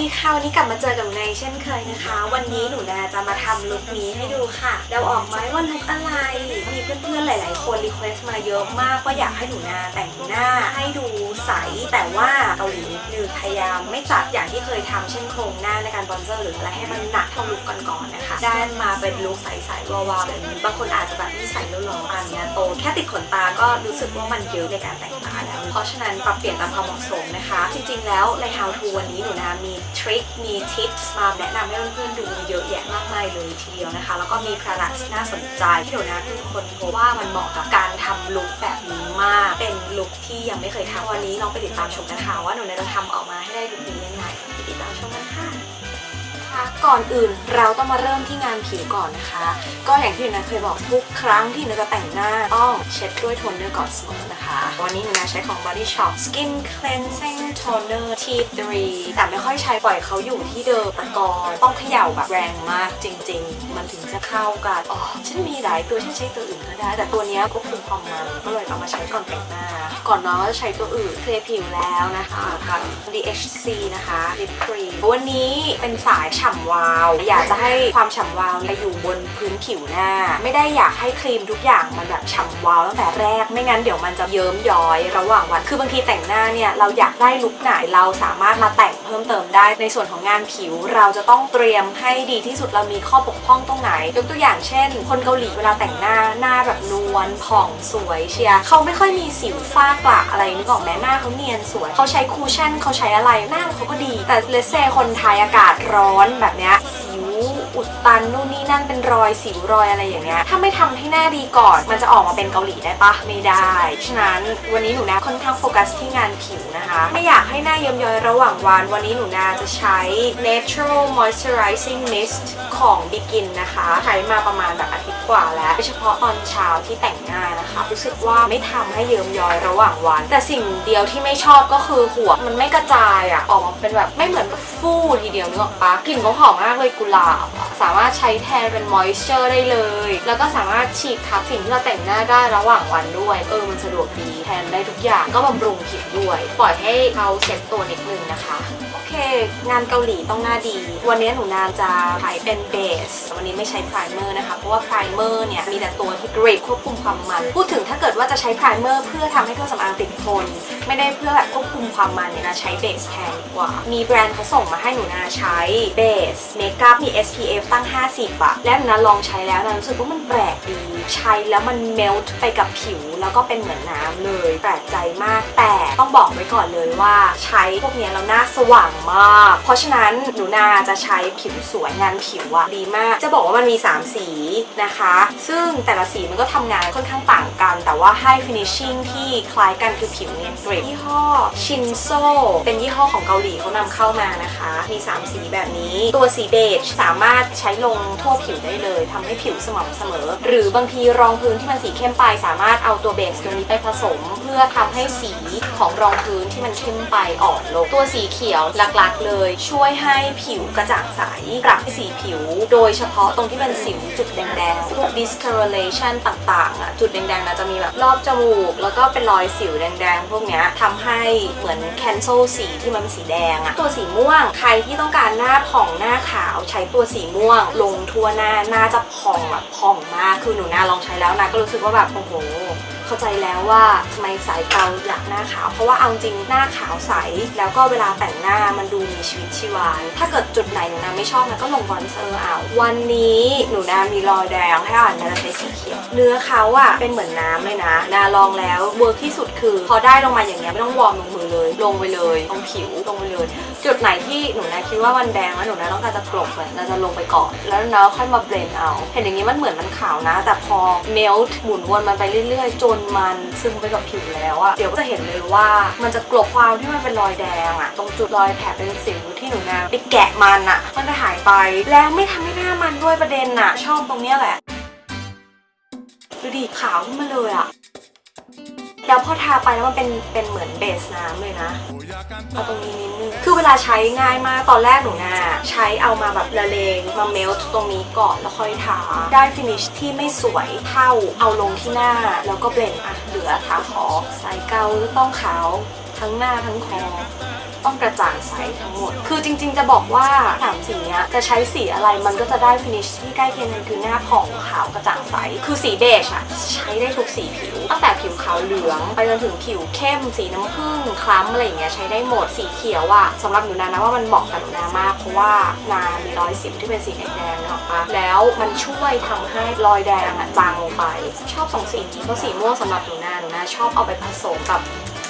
ดีค่ะวันนี้กลับมาเจอกับหนูนาเช่นเคยนะคะ วันนี้หนูนาจะมาทำลุคนี้ให้ดูค่ะเดาออกไหมว่าลุคอะไร มีเพื่อนๆหลาย ๆ คนรีเควสต์มาเยอะมากว่าอยากให้หนูนาแต่งหน้าให้ดูใสแต่ว่าเกาหลีนิดนึงพยายามไม่จัดอย่างที่เคยทำเช่นโครงหน้าในการบอนเซอร์หรืออะไรให้มันหนักเท่าลุคก่อนๆนะคะได้มาเป็นลุคใสๆวาวๆแบบนี้บางคนอาจจะแบบมีใสแล้วหรออันเนี้ยโตแค่ติดขนตาก็รู้สึกว่ามันเยอะในการแต่งตาแล้ว เพราะฉะนั้นปรับเปลี่ยนตามความเหมาะสมนะคะ จริงๆ แล้วใน How to วันนี้หนูนามีทริค มีทิปส์มาแนะนำให้เพื่อนๆดูเยอะแยะมากมายเลยทีเดียวนะคะ แล้วก็มี products น่าสนใจที่หนูนาเพิ่งคนพบว่ามันเหมาะกับการทำลุคแบบนี้มาก เป็นลุคที่ยังไม่เคยทำวันนี้ลองไปติดตามชมกันค่ะว่าหนูนาจะทำออกมาให้ได้ลุคนี้ยังไงไปติดตามชมกันค่ะ ก่อนอื่นเราต้องมาเริ่มที่งานผิวก่อนนะคะ ก็อย่างที่หนูนาเคยบอกทุกครั้งที่หนูจะแต่งหน้าต้องเช็ดด้วยโทนเนอร์ก่อนเสมอนะคะ วันนี้หนูนาใช้ของ Body Shop Skin Cleansing Toner T3 แต่ไม่ค่อยใช้ปล่อยเขาอยู่ที่เดิมต่ก่อนต้องเขย่าแบบแรงมากจริง ๆ มันถึงจะเข้ากันอ๋อฉันมีหลายตัวฉันใช้ตัวอื่นก็ได้ แต่ตัวนี้ก็คุมความมันก็เลยเอามาใช้ก่อนแต่งหน้า ก่อนนอนก็จะใช้ตัวอื่นเคลียร์ผิวแล้วนะคะทาง DHC นะคะ Lip Cream วันนี้เป็นสายฉ่ำวาว อยากจะให้ความฉ่ำวาวไปอยู่บนพื้นผิวหน้า ไม่ได้อยากให้ครีมทุกอย่างมันแบบฉ่ำวาวตั้งแต่แรก ไม่งั้นเดี๋ยวมันจะเยิ้มย้อยระหว่างวัน คือบางทีแต่งหน้าเนี่ยเราอยากได้ลุคไหนเราสามารถมาแต่งเพิ่มเติมได้ ในส่วนของงานผิวเราจะต้องเตรียมให้ดีที่สุดเรามีข้อบกพร่องตรงไหน ยกตัวอย่างเช่น คนเกาหลีเวลาแต่งหน้าหน้าแบบนวลผ่องสวยเชียร์เขาไม่ค่อยมีสิวฝ้ากระอะไรนึกออกไหมหน้าเขาเนียนสวยเขาใช้คูชั่นเขาใช้อะไรหน้าเขาก็ดี แต่เลเซคนไทยอากาศร้อนแบบเนี้ยสิวอุด ตันนู่นนี่นั่นเป็นรอยสิวรอยอะไรอย่างเงี้ยถ้าไม่ทำให้หน้าดีก่อน มันจะออกมาเป็นเกาหลีได้ปะไม่ได้ฉะนั้นวันนี้หนูนาค่อนข้างโฟกัสที่งานผิวนะคะ ไม่อยากให้หน้าเยิ้มย้อยระหว่างวัน วันนี้หนูนาจะใช้ natural moisturizing mist ของ Begin นะคะ ใช้มาประมาณแบบอาทิตย์กว่าแล้วโดยเฉพาะตอนเช้าที่แต่งหน้านะคะรู้สึกว่าไม่ทำให้เยิ้มย้อยระหว่างวัน แต่สิ่งเดียวที่ไม่ชอบก็คือหัวมันไม่กระจายอะออกมาเป็นแบบไม่เหมือนแบบฟูทีเดียวนึกออกปะกลิ่นเขาหอมมากเลยกุหลาบอะสาามารถใช้แทนเป็น moisture ได้เลย แล้วก็สามารถฉีดทับสิ่งที่เราแต่งหน้าได้ระหว่างวันด้วย เออมันสะดวกดีแทนได้ทุกอย่างก็บำรุงผิวด้วย ปล่อยให้เขาเซ็ตตัวนิดนึงนะคะโอเคงานเกาหลีต้องหน้าดี วันนี้หนูนาจะใช้เป็นเบส วันนี้ไม่ใช้ไพรเมอร์นะคะ เพราะว่าไพรเมอร์เนี่ยมีแต่ตัวที่กรีดควบคุมความมัน พูดถึงถ้าเกิดว่าจะใช้ไพรเมอร์เพื่อทำให้เครื่องสำอางติดทน ไม่ได้เพื่อแบบควบคุมความมันเนี่ยนะใช้เบสแทนดีกว่า มีแบรนด์เขาส่งมาให้หนูนาใช้เบสเมคอัพมี SPF ตั้ง 50อะและหนูนาลองใช้แล้วนะรู้สึกว่ามันแปลกดี ใช้แล้วมันเมลต์ไปกับผิว แล้วก็เป็นเหมือนน้ำเลยแปลกใจมาก แต่ต้องบอกไว้ก่อนเลยว่าใช้พวกเนี้ยแล้วหน้าสว่างมาก เพราะฉะนั้นหนูนาจะใช้ผิวสวยงานผิวอะดีมาก จะบอกว่ามันมี 3 สีนะคะ ซึ่งแต่ละสีมันก็ทำงานค่อนข้างต่างกัน แต่ว่าให้ finishing ที่คล้ายกันคือผิวเนียนกรยี่ห้อชินโซเป็นยี่ห้อของเกาหลีเขานำเข้ามานะคะ มี 3 สีแบบนี้ ตัวสีเบจสามารถใช้ลงทั่วผิวได้เลยทำให้ผิวสม่ำเสมอ หรือบางทีรองพื้นที่มันสีเข้มไป สามารถเอาตัวเบสตัวนี้ไปผสม เพื่อทำให้สีของรองพื้นที่มันเข้มไปอ่อนลง ตัวสีเขียวหลักๆ เลย ช่วยให้ผิวกระจ่างใสปรับสีผิว โดยเฉพาะตรงที่เป็นสิวจุดแดงๆพวก discoloration ต่างๆอะจุดแดงๆนะจะมีแบบรอบจมูก แล้วก็เป็นรอยสิวแดงๆพวกเนี้ยทำให้เหมือน cancel สีที่มันเป็นสีแดงอะตัวสีม่วง ใครที่ต้องการหน้าผ่องหน้าขาวใช้ตัวสีม่วง ลงทั่วหน้าหน้าจะผ่องแบบผ่องมากคือหนูนาลองใช้แล้วนะก็รู้สึกว่าแบบโอ้โห เข้าใจแล้วว่าทำไมสายเกาอยากหน้าขาว เพราะว่าเอาจริงหน้าขาวใส แล้วก็เวลาแต่งหน้ามันดูมีชีวิตชีวาถ้าเกิดจุดไหนหนูนาไม่ชอบนะก็ลงบอนเซอร์เอาวันนี้หนูนามีรอยแดงให้อ่านนาใช้สีเขียว เนื้อเขาอะเป็นเหมือนน้ำเลยนะ นาลองแล้วเวิร์กที่สุดคือ พอได้ลงมาอย่างเงี้ยไม่ต้องวอร์มลงมือเลย ลงไปเลยตรงผิวลงไปเลย จุดไหนที่หนูนาคิดว่ามันแดงแล้วหนูนาต้องการจะกลบเนี่ยนาจะลงไปก่อนแล้วนาค่อยมาเบรนเอา เห็นอย่างนี้มันเหมือนมันขาวนะ แต่พอเมลต์หมุนวนมันไปเรื่อยๆจนมันซึมไปกับผิวแล้วอะเดี๋ยวก็จะเห็นเลยว่ามันจะกลบความที่มันเป็นรอยแดงอะตรงจุดรอยแผลเป็นสิวที่หนูนาไปแกะมันอะมันจะหายไปแล้วไม่ทำให้หน้ามันด้วยประเด็นอะชอบตรงเนี้ยแหละดูดิขาวขึ้นมาเลยอะ แล้วพอทาไปแล้วมันเป็นเป็นเหมือนเบสน้ำเลยนะเอาตรงนี้นิดนึงคือเวลาใช้ง่ายมากตอนแรกหนูนาใช้เอามาแบบละเลงมาเมลต์ตรงนี้ก่อนแล้วค่อยทาได้ฟินิชที่ไม่สวยเท่าเอาลงที่หน้า แล้วก็เบลนด์อะเหลือทาขอใสายเกาต้องขาว ทั้งหน้าทั้งคอต้องกระจ่างใสทั้งหมด คือจริงๆจะบอกว่าสามสีเนี้ยจะใช้สีอะไรมันก็จะได้ฟินิชที่ใกล้เคียงกันคือหน้าผ่องขาวกระจ่างใส คือสีเบจอะใช้ได้ทุกสีผิว ตั้งแต่ผิวขาวเหลือง ไปจนถึงผิวเข้ม สีน้ำผึ้งคล้ำอะไรอย่างเงี้ยใช้ได้หมด สีเขียวอะสำหรับหนูนานะว่ามันเหมาะกับหนูนามาก เพราะว่านามีรอยสิวที่เป็นสีแดงๆเนกอะปะแล้วมันช่วยทำให้รอยแดงอะจางลงไป ชอบสองสีนี้เพราะสีม่วงสำหรับหนูนาหนูนาชอบเอาไปผสมกับ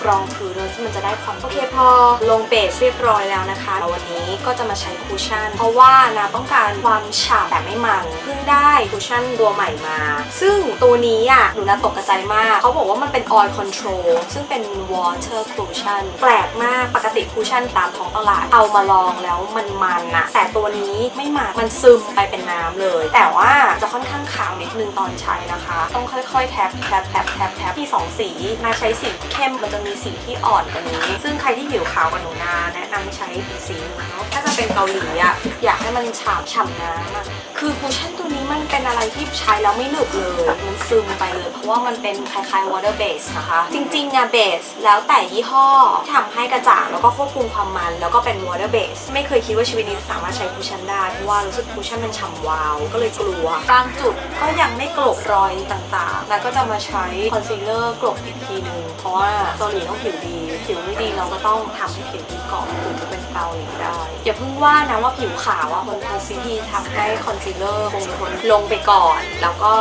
รองพื้นเลยที่มันจะได้ความโอเคพอลงเบสเรียบร้อยแล้วนะคะแล้ววันนี้ก็จะมาใช้คูชั่น เพราะว่านาต้องการความฉ่ำแต่ไม่มันเพิ่งได้คูชั่นตัวใหม่มา ซึ่งตัวนี้อะหนูนาตกกระใจมากเขาบอกว่ามันเป็น oil control ซึ่งเป็น water cushion แปลกมากปกติคูชั่นตามท้องตลาดเอามาลองแล้วมันมันอะแต่ตัวนี้ไม่มันมันซึมไปเป็นน้ำเลย แต่ว่าจะค่อนข้างขาวนิดนึงตอนใช้นะคะ ต้องค่อยๆแท็บแท็บแท็บแท็บแท็บที่สองสีนาใช้สีเข้มมันจะมีสีที่อ่อนกว่านี้ ซึ่งใครที่ผิวขาวกว่าหนูนาแนะนำให้ใช้อีกสีนี้เนาะถ้าจะเป็นเกาหลีอะอยากให้มันฉ่ำฉ่ำน้ำอะ คือคูชั่นตัวนี้มันเป็นอะไรที่ใช้แล้วไม่หนึบเลย มันซึมไปเลย เพราะว่ามันเป็นคล้ายๆ water base นะคะ จริงๆอะ base แล้วแต่ยี่ห้อที่ทำให้กระจ่างแล้วก็ควบคุมความมัน แล้วก็เป็น water base ไม่เคยคิดว่าชีวิตนี้จะสามารถใช้คูชั่นได้ เพราะว่ารู้สึกคูชั่นมันฉ่ำวาว ก็เลยกลัวบางจุดก็ยังไม่กลบรอยต่างๆ แล้วก็จะมาใช้คอนซีลเลอร์กลบอีกทีนึงเพราะว่าเกาหลีต้องผิวดี ผิวไม่ดีเราก็ต้องทำให้ผิวดีก่อนถึงจะเป็นเกาหลีได้อย่าเพิ่งว่านะว่าผิวขาวอะคนทำซีทีทำให้คอนซีลเลอร์คงทนลงไปก่อน แล้วก็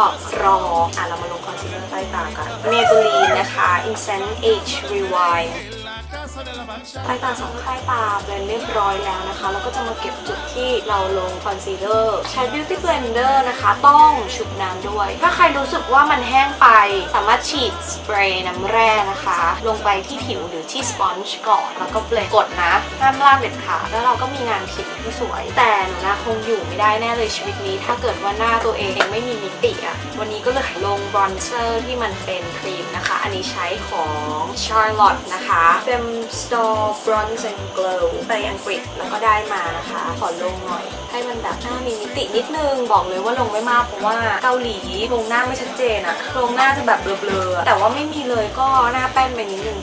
รออะเรามาลงคอนซีลเลอร์ใต้ตากันเมเบลีนนะคะ Instant Age Rewind ใต้ตาสองข้างตาเบลนเรียบร้อยแล้วนะคะ แล้วก็จะมาเก็บจุดที่เราลงคอนซีลเลอร์ใช้ Beauty Blender นะคะ ต้องชุบน้ำด้วย ถ้าใครรู้สึกว่ามันแห้งไป สามารถฉีดสเปรย์น้ำแร่นะคะ ลงไปที่ผิวหรือที่สปอนจ์ก่อน แล้วก็เบลนกดนะ ห้ามลากเด็ดขาดแล้วเราก็มีงานผิวที่สวย แต่หนูนะคงอยู่ไม่ได้แน่เลยชีวิตนี้ ถ้าเกิดว่าหน้าตัวเองไม่มีมิติอะวันนี้ก็เลยลงบรอนเซอร์ที่มันเป็นครีมนะคะ อันนี้ใช้ของ Charlotte นะคะ Fem Store Bronze and Glow ไปอังกฤษแล้วก็ได้มานะคะ ขอลงหน่อย ให้มันแบบหน้ามีมิตินิดนึง บอกเลยว่าลงไม่มากเพราะว่าเกาหลีลงหน้าไม่ชัดเจนอะลงหน้าจะแบบเบลอๆ แต่ว่าไม่มีเลยก็หน้าแป้นไปนิดนึง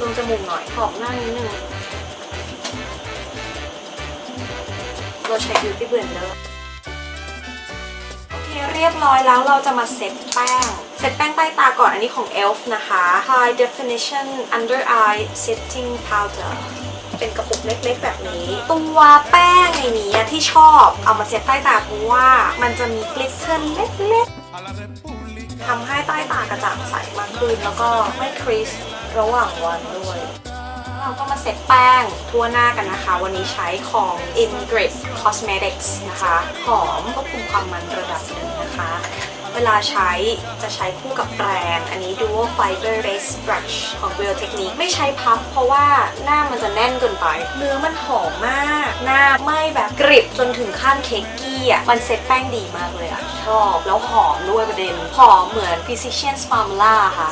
ลงจมูกหน่อยขอบหน้านิดนึงเราใช้ Beauty Blender โอเคเรียบร้อยแล้วเราจะมาเซตแป้ง เซตแป้งใต้ตาก่อนอันนี้ของ ELF นะคะ High Definition Under Eye Setting Powder เป็นกระปุกเล็กๆแบบนี้ ตัวแป้งในนี้ที่ชอบเอามาเซตใต้ตาเพราะว่ามันจะมีกลิตเตอร์เล็กๆทำให้ใต้ตากระจ่างใสมากขึ้นแล้วก็ไม่ครีสระหว่างวันด้วย เราก็มาเซตแป้งทั่วหน้ากันนะคะ วันนี้ใช้ของ Ingrid Cosmetics นะคะ หอมควบคุมความมันระดับหนึ่งนะคะ เวลาใช้จะใช้คู่กับแปรงอันนี้ Dual Fiber Base Brush ของ Real Technique ไม่ใช้พัฟเพราะว่าหน้ามันจะแน่นเกินไป เนื้อมันหอมมาก หน้าไม่แบบกริบจนถึงขั้นเค้กกี้อะ มันเซตแป้งดีมากเลยอะ ชอบ แล้วหอมด้วยประเด็น หอมเหมือน Physicians Formula ค่ะ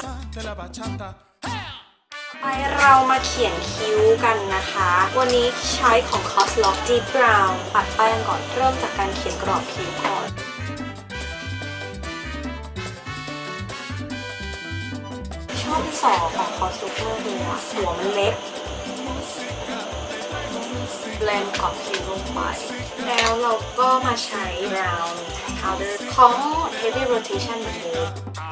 ไปเรามาเขียนคิ้วกันนะคะ วันนี้ใช้ของ Coslock Deep Brown ปัดแป้งก่อนเริ่มจากการเขียนกรอบคิ้วก่อนชอบที่สองของ Coslock มากเลยอะหัวมันเล็กเบลนกรอบคิ้วลงไป แล้วเราก็มาใช้ Brown Powder ของ Heavy Rotation เ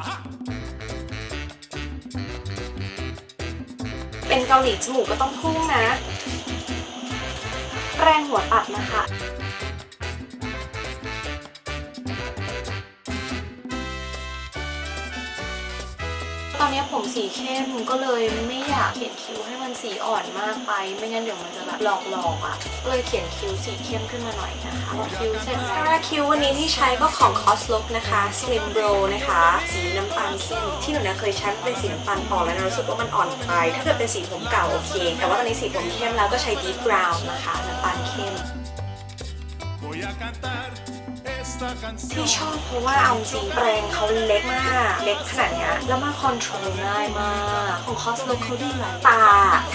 เป็นเกาหลีจมูกก็ต้องพุ่งนะ แรงหัวตัดนะคะ ตอนนี้ผมสีเข้มก็เลยไม่อยากเขียนคิ้วให้มันสีอ่อนมากไป ไม่งั้นเดี๋ยวมันจะแบบหลอกๆอะก็เลยเขียนคิ้วสีเข้มขึ้นมาหน่อยนะคะ คิ้วเสร็จแล้วคิ้ววันนี้ที่ใช้ก็ของ Coslook นะคะ Slim Brow นะคะ สีน้ำตาลเข้มที่หนูนะเคยใช้เป็นสีน้ำตาลอ่อนแล้วนะรู้สึกว่ามันอ่อนไป ถ้าเกิดเป็นสีผมเก่าโอเค แต่ว่าตอนนี้สีผมเข้มแล้วก็ใช้ Deep Brown นะคะน้ำตาลเข้ม ที่ชอบเพราะว่าเอาจริงแปรงเขาเล็กมาก เล็กขนาดเนี้ยแล้วมาคอนโทรลง่ายมาก ของคอสโลเขาดีหลายตา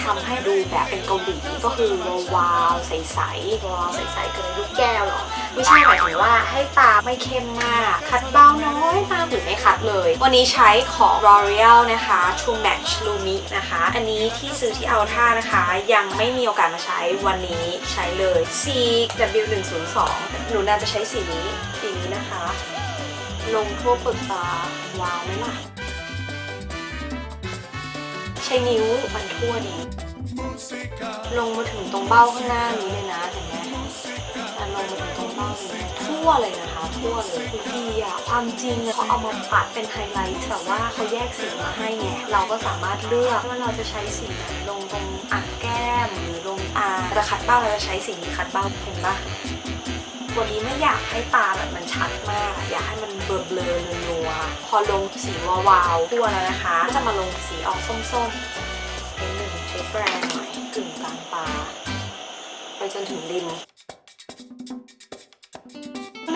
ทำให้ดูแบบเป็นเกาหลีก็คือวาวๆใสๆวาวใสๆเกินลูกแก้วหรอไม่ใช่หมายถึงว่าให้ตาไม่เข้มมาก คัดเบาน้อยมาหรือไม่คัดเลย วันนี้ใช้ของ L'Oreal นะคะ True Match Lumi นะคะ อันนี้ที่ซื้อที่เอาท่านะคะ ยังไม่มีโอกาสมาใช้วันนี้ใช้เลย CW102 หนูน่าจะใช้สีนี้ นะคะ ลงทั่วเปลือกตาว้าวไหมล่ะ ใช้นิ้วมันทั่วดี ลงมาถึงตรงเบ้าข้างหน้านี้เลยนะเห็นไหมลงมาถึงตรงเบ้านี้ทั่วเลยนะคะ ทั่วเลยคือดีอะความจริงเขาเอามาปัดเป็นไฮไลท์แต่ว่าเขาแยกสีมาให้ไงเราก็สามารถเลือกว่าเราจะใช้สีไหนลงตรงอ่างแก้มหรือลงตาแต่ขัดเบ้าเราจะใช้สีนี้ขัดเบ้าเห็นปะ วันนี้ไม่อยากให้ตาแบบมันชัดมาก อยากให้มันเบลอเบลอๆนัวพอลงสีวาวๆทั่วแล้วนะคะ ก็จะมาลงสีออกส้มๆนิดหนึ่งใช้แปรงหน่อยกึ่งกลางตาไปจนถึงริม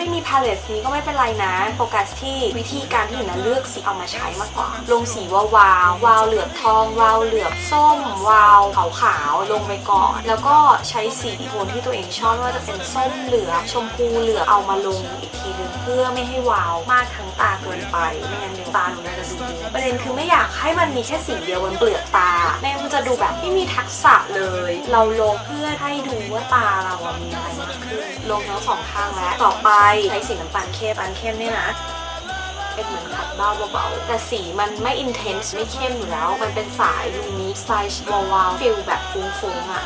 ไม่มีพาเลตสีก็ไม่เป็นไรนะโฟกัสที่วิธีการที่หนูนะเลือกสีเอามาใช้มากกว่า ลงสีวาวาววาวเหลือบทองวาวเหลือบส้มวาวขาวขาวๆลงไปก่อน แล้วก็ใช้สีโทนที่ตัวเองชอบว่าจะเป็นส้มเหลือบชมพูเหลือบเอามาลงอีกทีนึงเพื่อไม่ให้วาวมากทั้งตาเกินไปไม่งั้นตาหนูน่าจะดูดีประเด็นคือไม่อยากให้มันมีแค่สีเดียวบนเปลือกตาแม่มันจะดูแบบไม่มีทักษะเลย เราลงเพื่อให้ดูว่าตาเราอะมีอะไรมากขึ้นลงทั้งสองข้างแล้วต่อไปใช้สีน้ำตาลเข้มน้ำตาลเข้มเนี่ยนะ เป็นเหมือนขัดเบ้าเบาๆแต่สีมันไม่อินเทนส์ไม่เข้มอยู่แล้ว มันเป็นสายลูมิสไตล์วาวๆฟิลแบบฟุ้งๆอะ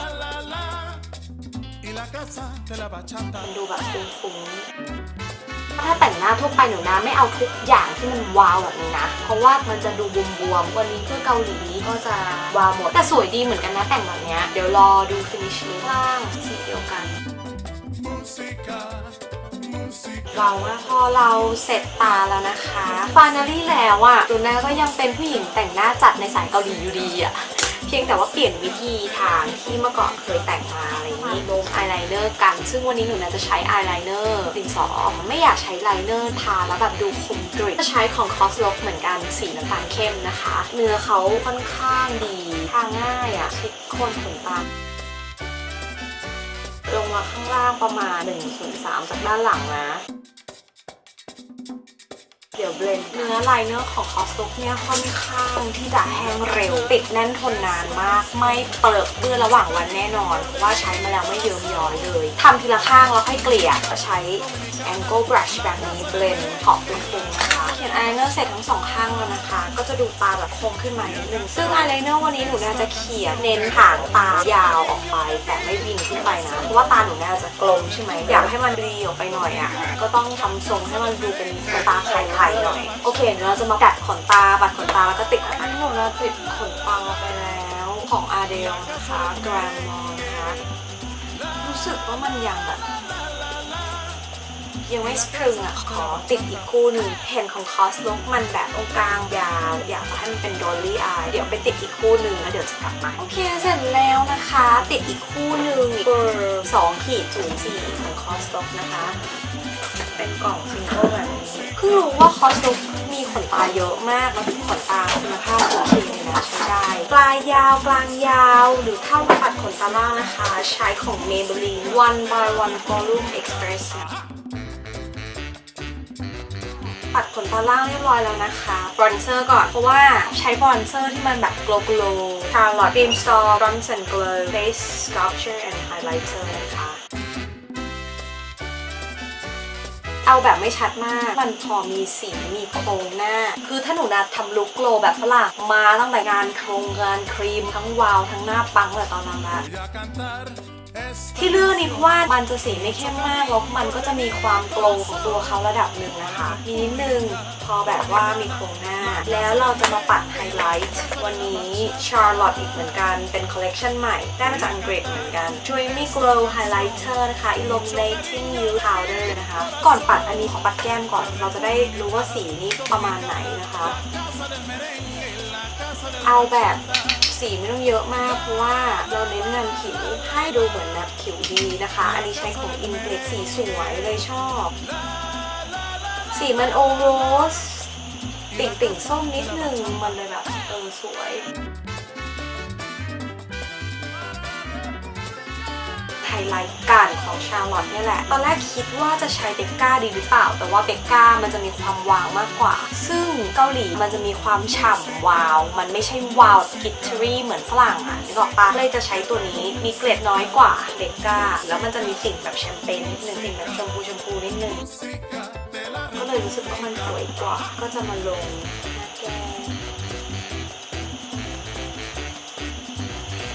มันดูแบบฟุ้งๆถ้าแต่งหน้าทั่วไปหนูนะไม่เอาทุกอย่างที่มันวาวแบบนี้นะ เพราะว่ามันจะดูบวมๆวันนี้เพื่อเกาหลีก็จะวาวหมด แต่สวยดีเหมือนกันนะแต่งแบบนี้เดี๋ยวรอดูฟินิชลุคล่างสีเดียวกัน เราอะพอเราเสร็จตาแล้วนะคะฟานาลี่แล้วอะดูน่าก็ยังเป็นผู้หญิงแต่งหน้าจัดในสายเกาหลีอยู่ดีอะเพียงแต่ว่าเปลี่ยนวิธีทางที่เมื่อก่อนเคยแต่งมาอะไรอย่างนี้ลงอายไลเนอร์กัน ซึ่งวันนี้หนูน่าจะใช้อายไลเนอร์ดินสอไม่อยากใช้ไลเนอร์ทาแล้วแบบดูคมกริบจะใช้ของคอสโลกเหมือนกันสีน้ำตาลเข้มนะคะ เนื้อเขาค่อนข้างดีทาง่ายอะชิดโคนขนตาลง มาข้างล่างประมาณ1ส่วน3จากด้านหลังนะ เดี๋ยวเบลนเนื้อไลเนอร์ของคอสตุกเนี่ยค่อนข้างที่จะแห้งเร็ว ติดแน่นทนนานมาก ไม่เปิดเปื้อระหว่างวันแน่นอน เพราะว่าใช้มาแล้วไม่เยิ้มย้อยเลยทำทีละข้างแล้วค่อยเกลี่ยก็ใช้ angle brush แบบนี้เบลนขอบฟุ้งๆนะคะ เขียนอายไลเนอร์เสร็จทั้งสองข้างแล้วนะคะ ก็จะดูตาแบบคมขึ้นมานิดนึงซึ่งอายไลเนอร์วันนี้หนูน่าจะเขียนเน้นหางตายาวออกไป แต่ไม่วิ่งขึ้นไปนะเพราะว่าตาหนูน่าจะกลมใช่ไหมอยากให้มันรีออกไปหน่อยอะก็ต้องทำทรงให้มันดูเป็นตาไข่ๆหน่อยโอเคเดี๋ยวเราจะมาดัดขนตาบัดขนตาแล้วก็ติดอันนี้หนูน่าติดขนตาไปแล้วของอาเดลนะคะแกรานมอนนะคะรู้สึกว่ามันยังแบบ ยังไม่สปรึงอะขอติดอีกคู่หนึ่งเห็นของคอสลุกมันแบบตรงกลางยาว อยากจะให้มันเป็นดอลลี่อายเดี๋ยวไปติดอีกคู่หนึ่งแล้วเดี๋ยวจะกลับมาโอเคเสร็จแล้วนะคะ ติดอีกคู่หนึ่งเบอร์สองขีดศูนย์สี่ของคอสลุกนะคะเป็นกล่องซิงเกิลแบบนี้เพิ่งรู้ว่าคอสลุกมีขนตาเยอะมากแล้วขนตาคุณภาพโอเคเลยนะใช้ได้ปลายยาวกลางยาวหรือถ้าปัดขนตาล่างนะคะ ใช้ของ Maybelline One by One Volume Express ปัดขนตาล่างเรียบร้อยแล้วนะคะบรอนเซอร์ก่อน เพราะว่าใช้บรอนเซอร์ที่มันแบบ glow glow Charlotte Beam Store Bronze and Glow Face Sculpture and Highlighter นะคะเอาแบบไม่ชัดมาก มันพอมีสีมีโครงหน้า คือถ้าหนูนาทำลุคโกลแบบฝรั่งมาตั้งแต่งานโครงงานครีมทั้งวาวทั้งหน้าปังแต่ตอนนั้นละ ที่เลือกนี้เพราะว่ามันจะสีไม่เข้มมากแล้วมันก็จะมีความโกลของตัวเขาระดับหนึ่งนะคะมีนิดนึงพอแบบว่ามีโครงหน้า แล้วเราจะมาปัดไฮไลท์วันนี้ Charlotte อีกเหมือนกันเป็นคอลเลกชันใหม่ได้มาจากอังกฤษเหมือนกัน Dreamy Glow Highlighter นะคะ Illuminating Nude Powder นะคะ ก่อนปัดอันนี้ขอปัดแก้มก่อน เราจะได้รู้ว่าสีนี้ประมาณไหนนะคะ เอาแบบ สีไม่ต้องเยอะมาก เพราะว่าเราเน้นนำผิวให้ดูเหมือนแบบผิวดีนะคะ อันนี้ใช้ของ i n f l e x สีสวยเลยชอบ สีมันโอโรสติ่งติ่งส้มนิดนึงมันเลยแบบเออสวย ไฮไลท์กันของชาร์ลอตเนี่ยแหละ ตอนแรกคิดว่าจะใช้เบกก้าดีหรือเปล่า แต่ว่าเบกก้ามันจะมีความวาวมากกว่า ซึ่งเกาหลีมันจะมีความฉ่ำวาว มันไม่ใช่วาวกิตเทอรี่เหมือนฝรั่งอะนึกออกปะเลยจะใช้ตัวนี้มีเกล็ดน้อยกว่าเบกก้า แล้วมันจะมีติ่งแบบแชมเปญนิดนึงติ่งแบบชมพูชมพูนิดนึงก็เลยรู้สึกว่ามันสวยกว่า ก็จะมาลงแก้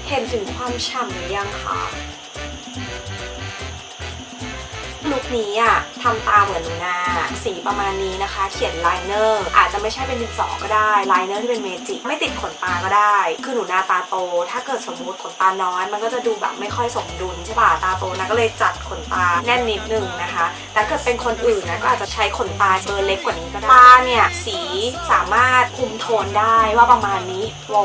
เห็นถึงความฉ่ำหรือยังคะ ลุคนี้อะทำตาเหมือนหนูนาสีประมาณนี้นะคะ เขียนไลเนอร์อาจจะไม่ใช่เป็นดินสอก็ได้ไลเนอร์ที่เป็นเมจิไม่ติดขนตาก็ได้ คือหนูนาตาโต ถ้าเกิดสมมุติขนตาน้อย มันก็จะดูแบบไม่ค่อยสมดุลใช่ป่ะตาโตนะก็เลยจัดขนตาแน่นนิดนึงนะคะ แต่เกิดเป็นคนอื่นนะก็อาจจะใช้ขนตาเบอร์เล็กกว่านี้ก็ได้ตาเนี่ยสีสามารถคุมโทนได้ว่าประมาณนี้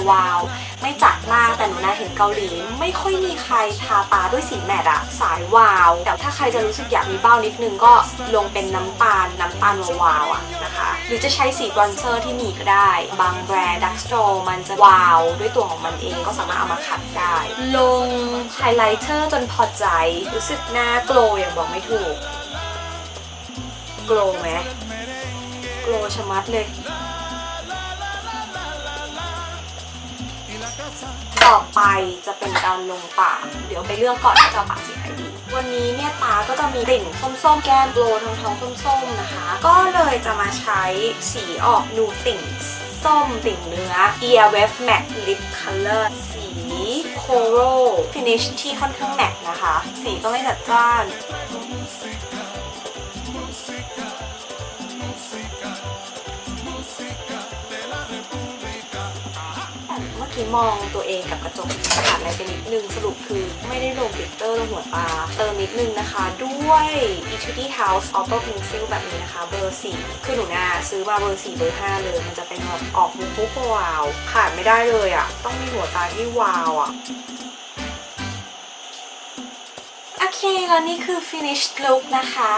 วาวๆไม่จัดมากแต่หนูนาเห็นเกาหลี ไม่ค่อยมีใครทาตาด้วยสีแมตต์อะสายวาว แต่ถ้าใครจะรู้สึกอยากมีเบ้านิดนึงก็ลงเป็นน้ำตาลน้ำตาลวาวๆอะนะคะ หรือจะใช้สีบรอนเซอร์ที่มีก็ได้ บางแบรนด์ดักสโตรมันจะวาวด้วยตัวของมันเองก็สามารถเอามาขัดได้ ลงไฮไลท์เตอร์จนพอใจ รู้สึกหน้าโกลอย่างบอกไม่ถูก โกลไหมโกลชะมัดเลย ต่อไปจะเป็นการลงปาก เดี๋ยวไปเลือกก่อนว่าจะปากสีไหนดี วันนี้เนี่ยตาก็จะมีติ่งส้มๆ แก้มโกลทองทองๆส้มๆนะคะ ก็เลยจะมาใช้สีออกนูติ่งส้มติ่งเนื้อ Ear Wave Matte Lip Color สี Coral Finish ที่ค่อนข้างแมตต์นะคะ สีก็ไม่จัดจ้าน กี้มองตัวเองกับกระจกขาดอะไรไปนิดนึงสรุปคือไม่ได้ลงกลิตเตอร์ลงหัวตาเติมนิดนึงนะคะ ด้วย Etude House Auto Pencil แบบนี้นะคะ เบอร์ 4 คือหนูนาซื้อมาเบอร์ 4 เบอร์ 5 เลย มันจะเป็นแบบออกมุกมุกวาว ขาดไม่ได้เลยอะ่ะ ต้องมีหัวตาที่วาวอะ่ะโอเคแล้วนี่คือ finished look นะคะ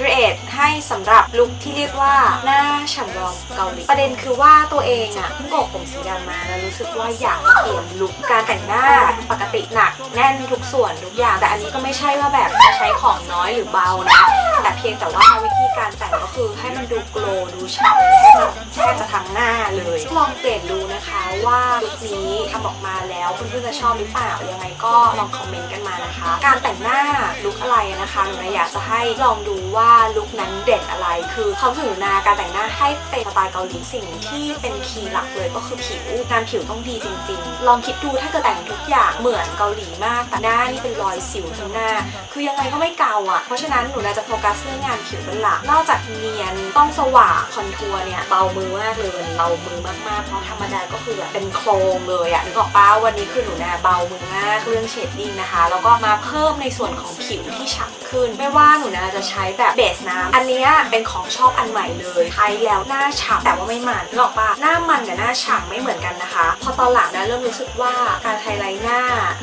เกรดให้สำหรับลุคที่เรียกว่าหน้าฉ่ำรองเกาหลีประเด็นคือว่าตัวเองอะเพิ่งโกกผมสีดำมาแล้วรู้สึกว่าอยากเปลี่ยนลุคการแต่งหน้าปกติหนัก แน่นทุกส่วนทุกอย่าง แต่อันนี้ก็ไม่ใช่ว่าแบบจะใช้ของน้อยหรือเบานะ แต่เพียงแต่ว่าวิธีการแต่งก็คือให้มันดูโกลดูฉ่ำแทบจะทบจะทั้งหน้าเลยลองเปลี่ยนดูนะคะว่าลุคนี้ทำออกมาแล้วเพื่อนๆจะชอบหรือเปล่ายังไงก็ลองคอมเมนต์กันมานะคะ การแต่งหน้าลุคอะไรนะคะหนูอยากจะให้ลองดูว่าลุคนั้นเด่นอะไร คือความรู้สึกหนูนาการแต่งหน้าให้เป็นสไตล์เกาหลีสิ่งที่เป็นคีย์หลักเลยก็คือผิวงานผิวต้องดีจริง ๆ ลองคิดดูถ้าเกิดแต่งทุกอย่างเหมือนเกาหลีมากแต่หน้านี่เป็นรอยสิวทั้งหน้า คือยังไงก็ไม่เกาอะ เพราะฉะนั้นหนูนาจะโฟกัสเรื่องงานผิวเป็นหลัก นอกจากเนียนต้องสว่างคอนทัวร์เนี่ยเบามือมากเลยวันนี้เบามือมากๆเพราะธรรมดาก็คือแบบเป็นโครงเลยอะนึกออกป้าวันนี้คือหนูนาเบามือมากเรื่องเชดดิ้งนะคะแล้วก็มาเพิ่มในส่วนของผิวที่ฉ่ำขึ้น ไม่ว่าหนูนาจะใช้แบบเบสน้ำอันนี้เป็นของชอบอันใหม่เลยใช้แล้วหน้าฉ่ำแต่ว่าไม่มันนึกอกปะหน้ามันกับหน้าฉ่ำไม่เหมือนกันนะคะ พอตอนหลังนะเริ่มรู้สึกว่าการไฮไลท์หน้า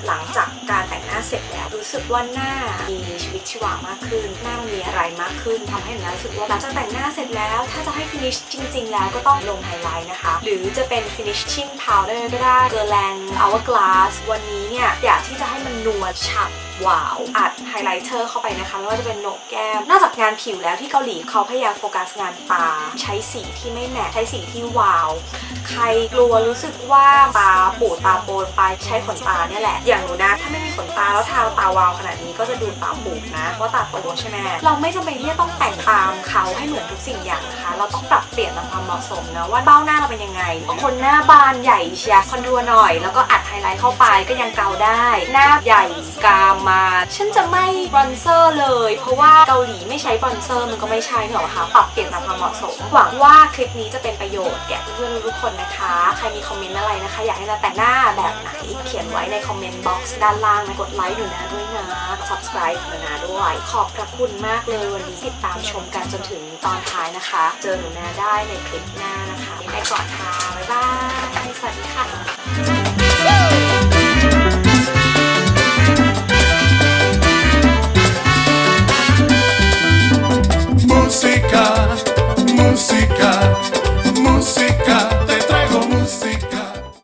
หลังจากการแต่งหน้าเสร็จแล้วรู้สึกว่าหน้ามีชีวิตชีวามากขึ้น หน้ามีอะไรมากขึ้นทำให้หนูรู้สึกว่าหลังจากแต่งหน้าเสร็จแล้ว ถ้าจะให้ finish จริง ๆ แล้วก็ต้องลงไฮไลท์นะคะ หรือจะเป็น finishing powder ก็ได้เกอร์แลง hourglass วันนี้เนี่ยอยากที่จะให้มันนวลฉ่ำวาว อัดไฮไลท์เตอร์เข้าไปนะคะไม่ว่าจะเป็นโหนกแก้ม นอกจากงานผิวแล้วที่เกาหลีเขาพยายามโฟกัสงานตา ใช้สีที่ไม่แมทใช้สีที่วาว ใครกลัวรู้สึกว่าตาปูดตาโปนไปใช้ขนตาเนี่ยแหละ อย่างหนูนะถ้าไม่มีขนตาแล้วทาตาวาวขนาดนี้ก็จะดูตาปูดนะเพราะตาโตใช่ไหมเราไม่จำเป็นที่จะต้องแต่งตามเขาให้เหมือนทุกสิ่งอย่างนะคะ เราต้องปรับเปลี่ยนตามความเหมาะสมนะว่าเบ้าหน้าเราเป็นยังไงบางคนหน้าบานใหญ่เชียร์คอนทัวหน่อย แล้วก็อัดไฮไลท์เข้าไปก็ยังเกาได้ หน้าใหญ่กามมา ฉันจะไม่บรอนเซอร์เลย เพราะว่าเกาหลีไม่ใช้บรอนเซอร์มันก็ไม่ใช่เนอะคะปรับเปลี่ยนตามความเหมาะสม หวังว่าคลิปนี้จะเป็นประโยชน์แก่เพื่อนๆทุกคนนะคะ ใครมีคอมเมนต์อะไรนะคะ อยากให้เราแต่งหน้าแบบไหนเขียนไว้ในคอมเมนต์บ็อกซ์ด้านล่างนะกดไลค์หนูนะด้วยนะ subscribe หนูนะด้วย ขอบพระคุณมากเลยวันนี้ติดตามชมกันจนถึงตอนท้ายนะคะ เจอหนูนาได้ในคลิปหน้านะคะไปก่อนค่ะบ๊ายบายสวัสดีค่ะ música, música, música.